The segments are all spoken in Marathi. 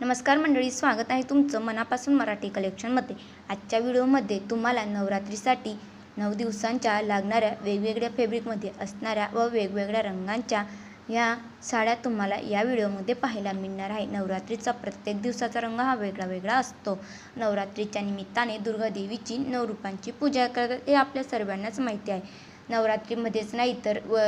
नमस्कार मंडळी स्वागत आहे तुमचं मनापासून मराठी कलेक्शनमध्ये आजच्या व्हिडिओमध्ये तुम्हाला नवरात्रीसाठी नऊ दिवसांच्या लागणाऱ्या वेगवेगळ्या फॅब्रिकमध्ये असणाऱ्या व वेगवेगळ्या रंगांच्या या साड्या तुम्हाला या व्हिडिओमध्ये पाहायला मिळणार आहे. नवरात्रीचा प्रत्येक दिवसाचा रंग हा वेगळा वेगळा असतो. नवरात्रीच्या निमित्ताने दुर्गादेवीची नऊ रूपांची पूजा करतात हे आपल्या सर्वांनाच माहिती आहे. नवरात्रीमध्येच नाही तर व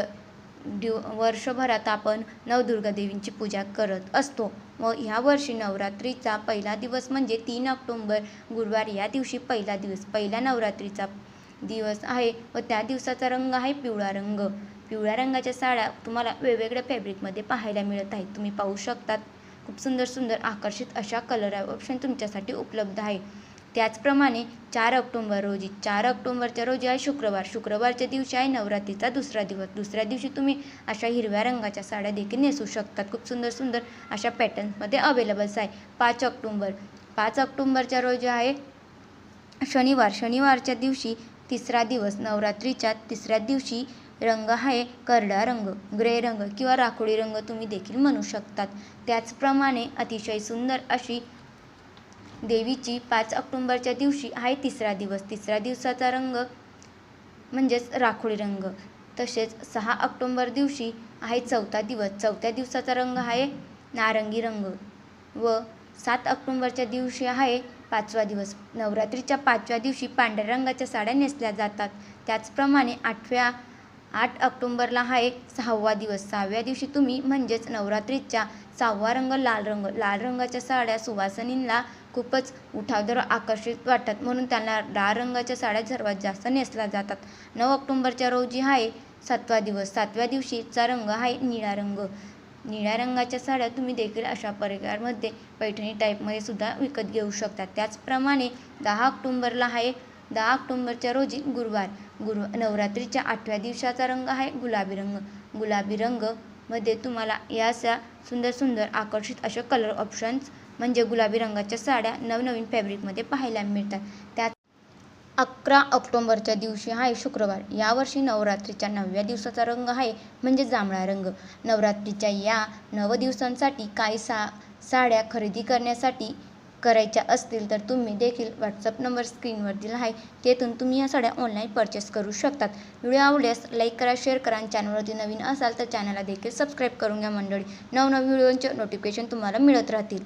दिव वर्षभरात आपण नवदुर्गा देवींची पूजा करत असतो. व ह्या वर्षी नवरात्रीचा पहिला दिवस म्हणजे तीन ऑक्टोंबर गुरुवार या दिवशी पहिला दिवस पहिल्या नवरात्रीचा दिवस आहे व त्या दिवसाचा रंग आहे पिवळा रंग. पिवळ्या रंगाच्या साड्या तुम्हाला वेगवेगळ्या फॅब्रिकमध्ये पाहायला मिळत आहेत. तुम्ही पाहू शकतात. खूप सुंदर सुंदर आकर्षित अशा कलर ऑप्शन तुमच्यासाठी उपलब्ध आहे. त्याचप्रमाणे चार ऑक्टोंबर रोजी चार ऑक्टोंबरच्या रोजी आहे शुक्रवार. शुक्रवारच्या दिवशी आहे नवरात्रीचा दुसरा दिवस. दुसऱ्या दिवशी तुम्ही अशा हिरव्या रंगाच्या साड्या देखील नेसू शकतात. खूप सुंदर सुंदर अशा पॅटर्न्समध्ये अवेलेबल्स आहे. पाच ऑक्टोंबर. पाच ऑक्टोंबरच्या रोजी आहे शनिवार. शनिवारच्या दिवशी तिसरा दिवस नवरात्रीच्या तिसऱ्या दिवशी रंग आहे करडा रंग ग्रे रंग किंवा राखोडी रंग तुम्ही देखील म्हणू शकतात. त्याचप्रमाणे अतिशय सुंदर अशी देवीची पाच ऑक्टोंबरच्या दिवशी आहे तिसरा दिवस. तिसऱ्या दिवसाचा रंग म्हणजेच राखोडी रंग. तसेच सहा ऑक्टोंबर दिवशी आहे चौथा दिवस. चौथ्या दिवसाचा रंग आहे नारंगी रंग व सात ऑक्टोंबरच्या दिवशी आहे पाचवा दिवस. नवरात्रीच्या पाचव्या दिवशी पांढऱ्या रंगाच्या साड्या नेसल्या जातात. त्याचप्रमाणे आठव्या आठ ऑक्टोंबरला आहे सहावा दिवस. सहाव्या दिवशी तुम्ही म्हणजेच नवरात्रीच्या सहावा रंग लाल रंग लाल रंगाच्या साड्या सुवासिनींना खूपच उठावदार आकर्षित वाटतात. म्हणून त्यांना लाल रंगाच्या साड्या सर्वात जास्त नेसल्या जातात. नऊ ऑक्टोंबरच्या रोजी आहे सातवा दिवस. सातव्या दिवशीचा रंग आहे निळा रंग. निळ्या रंगाच्या साड्या तुम्ही देखील अशा प्रकारमध्ये पैठणी टाईपमध्ये सुद्धा विकत घेऊ शकता. त्याचप्रमाणे दहा ऑक्टोंबरला आहे दहा ऑक्टोंबरच्या रोजी गुरुवार गुरु नवरात्रीच्या आठव्या दिवसाचा रंग आहे गुलाबी रंग. गुलाबी रंगमध्ये तुम्हाला या अशा सुंदर सुंदर आकर्षित असे कलर ऑप्शन्स म्हणजे गुलाबी रंगाच्या साड्या नवनवीन फॅब्रिकमध्ये पाहायला मिळतात. त्यात अकरा ऑक्टोंबरच्या दिवशी आहे शुक्रवार. यावर्षी नवरात्रीच्या नवव्या दिवसाचा रंग आहे म्हणजे जांभळा रंग. नवरात्रीच्या या नव दिवसांसाठी काही सा साड्या खरेदी करण्यासाठी करायच्या असतील तर तुम्ही देखील व्हॉट्सअप नंबर स्क्रीनवर दिला आहे. तेथून तुम्ही या साड्या ऑनलाईन परचेस करू शकतात. व्हिडिओ आवडल्यास लाईक करा शेअर करा आणि चॅनलवरती नवीन असाल तर चॅनलला देखील सबस्क्राईब करून घ्या मंडळी. नवनवीन व्हिडिओंचे नोटिफिकेशन तुम्हाला मिळत राहतील.